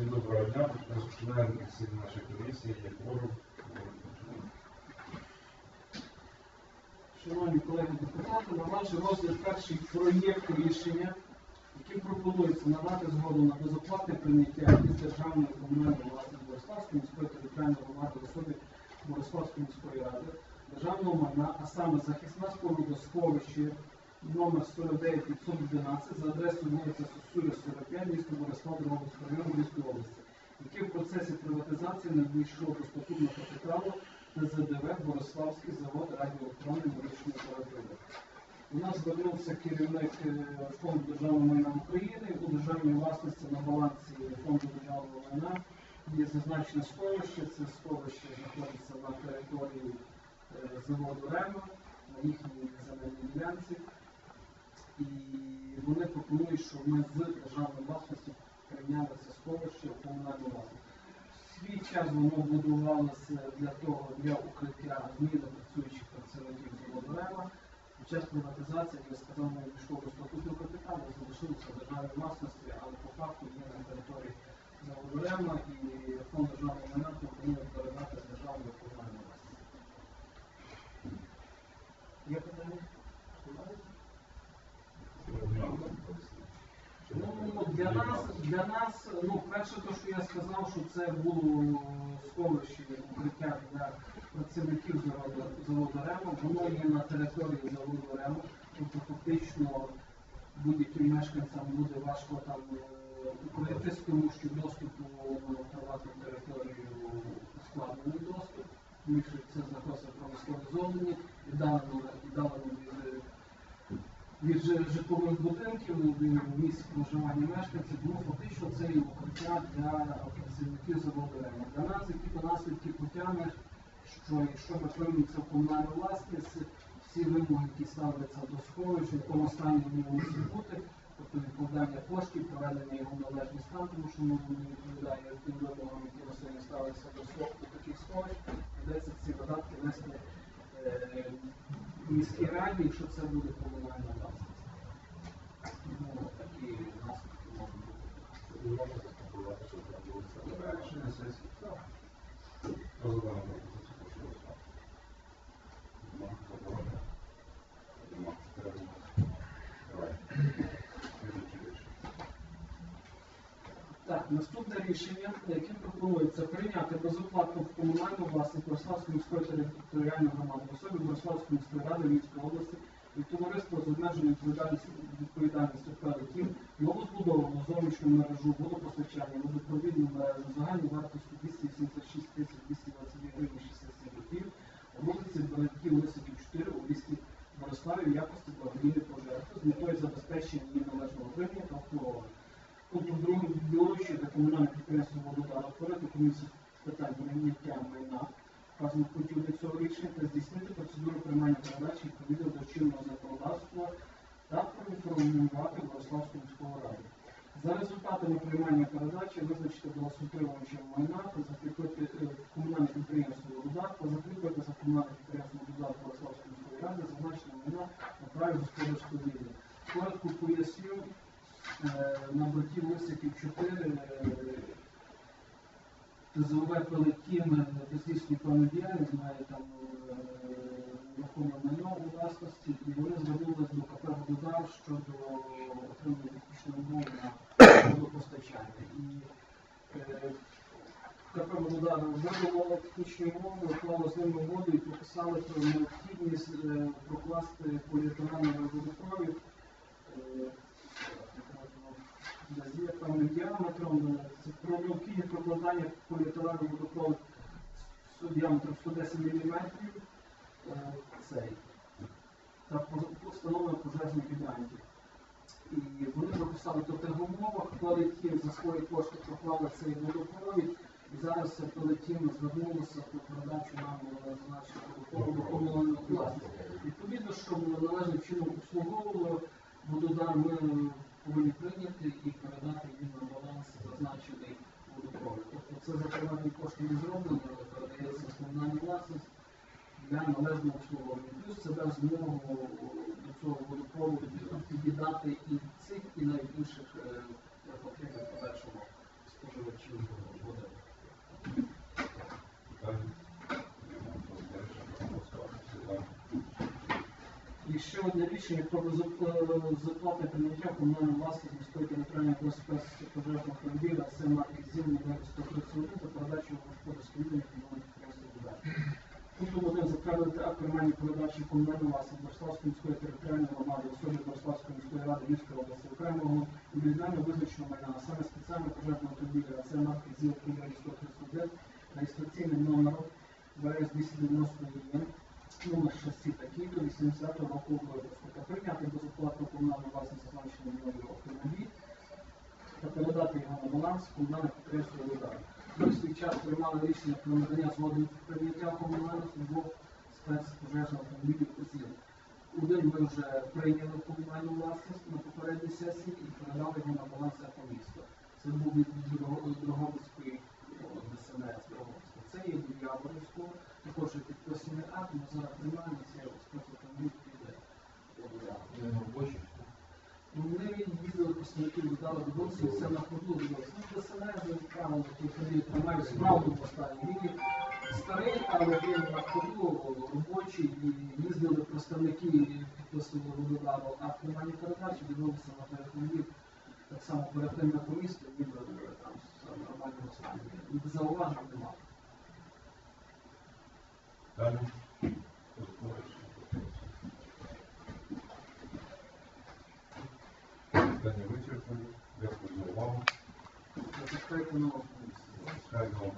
І доброго дня, член всіх нашої комісії, є форум. Шановні колеги депутати, на ваш розгляд перший проєкт рішення, яким пропонується надати згоду на безоплатне прийняття із державної комунальної власної Бориславської міської територіальної громади в особі Бориславської міської ради, державного майна, а саме захисна споруда сховище номер 49512 за адресою вулиця Сосуля, 45, місто Борислав, Дрогобицького району Львівської області, який в процесі приватизації не війшов до статутного капіталу ТЗДВ Бориславський завод радіоелектронної медичної апаратури. У нас звернувся керівник е, фонду державного майна України у державній власності на балансі фонду державного майна. Є зазначене сховище. Це сховище знаходиться на території е, заводу РЕМО, на їхній земельній ділянці. І вони пропонують, щоб ми з державної власності прийняли це сховище в комунальну власність. Свій час воно будувалося для того, для укриття зміни працюючих працівників заводу РЕМа. Під час приватизації, я сказав, ми пішло до статутного капіталу, залишилося в державній власності, але по факту є на території заводу РЕМа і фонд державного майна пропонує передати з державної в комунальну власність. Є питання? Немає? Ну, для нас, для нас, ну, перше, те, що я сказав, що це було сховище укриття для працівників заводу, заводу РЕМО, воно є на території заводу РЕМО, тобто фактично будь-яким мешканцям буде важко там е, укритись, тому що доступу приватну територію складений доступ, тому що це знаходиться в промисловій зоні, віддалено, віддалено від від жи- житлових будинків, місць проживання мешканців, тому фактично це є укриття для працівників заводу Для нас, які наслідки потягне, що якщо ми приймемо це в комунальну власність, всі вимоги, які ставляться до сховища, в якому стані вони мусять бути, тобто відкладання коштів, проведення його належний стан, тому що воно не відповідає тим вимогам, які на сьогодні ставляться до схов- до таких сховищ, придеться ці видатки нести міській раді, якщо це буде комунальна власність. Ну, такі наслідки можуть бути. Можете запропонувати, там було це Завершення наступне рішення, яким пропонується прийняти безоплатно в комунальну власність Бориславської міської територіальної громади особі Бориславської міської ради Львівської області і товариство з обмеженою відповідальністю кредитів новозбудовану зовнішню мережу водопостачання, водопровідну мережу загальною вартістю 286 тисяч 222 гривень 67 копійок у вулиці Берегів Лисиків 4 у місті Бориславі в якості благодійної пожертви з метою забезпечення її належного отримання та обслуговування. Пункту другим доручі для комунального підприємства «Вододар» утворити комісію з питань прийняття майна, вказаних пунктів до цього рішення, та здійснити процедуру приймання передачі відповідно до чинного законодавства та проінформувати Бориславську міську раду. За результатами приймання передачі визначити балансоутримувачем майна та закріпити е, комунальне підприємство «Вододар» та закріпити за комунальне підприємство «Вододар» Бориславської міської ради зазначене майна на праві господарського ділу. Коротко поясню, на бортів Лисиків 4 ТЗОВ Пелетін здійснює певну діяльність, має там е, рухоме майно у власності, і вони звернулись до КП «Вододар» щодо отримання технічної умови на водопостачання. І е, КП «Вододар» виявило технічні умови, уклало з ними воду і прописали про необхідність е, прокласти поліетиленовий водопровід. Е, є певним діаметром, е, про необхідність прокладання поліетиленового водопроводу з діаметром 110 мм цей, та по- встановлення пожежних гідрантів. І вони прописали тих умовах, Пелетін за свої кошти проклали цей водопровід, і зараз Пелетін звернулося про передачу нам е, зазначеного власності. Відповідно, щоб належним чином обслуговувало вододар, ми були прийняті і передати їм на баланс, зазначений у договорі. Тобто це за кошти не зроблено, але передається комунальна власність для належного обслуговування. Плюс це дасть змогу до цього водопроводу під'єднати і цих, і найбільших інших е, потрібних подальшого споживачів води. І ще одне рішення про безоп- безоплатне прийняття комунальної власності міської територіальної безпеки пожежного автомобіля це марки ЗІЛ номер 131 та передачу в господарське віддання комунального підприємства «Будар». Пунктом 1 затвердити акт приймання передачі комунальної власності Бориславської міської територіальної громади особи Бориславської міської ради Львівської області окремого об'єднання визначеного майна, а саме спеціального пожежного автомобіля, це марки ЗІЛ номер 131, реєстраційним номером ВРС 291 номер шасі такий до 80 року випуску прийняти безоплатну комунальну власність зазначеного мною автомобіль та передати його на баланс комунального підприємства «Водар». Ми в свій час приймали рішення про надання згоди прийняття комунальних двох спецпожежних автомобілів ЗІЛ. Один ми вже прийняли комунальну власність на попередній сесії і передали його на баланс міста. Це був від Дрогобицької ДСНС. Це є від Яворівського, також підписаний акт, ми зараз приймаємо цей спецавтомобіль піде. Робочий. Ну, Вони їздили представники видали додому, і все на ходу дивилися. Ну, ДСНС, правило, тоді тримають справду в останній рік. Старий, але він на ходу робочий, і їздили представники, підписували вододару акт приймання передачі, дивилися на той. Так само перед тим на помісті, ніби там нормальному стані. Зауважень немає. Далі. Питання вичерпані. Дякую за увагу. Зачекайте нового комісії. Скажемо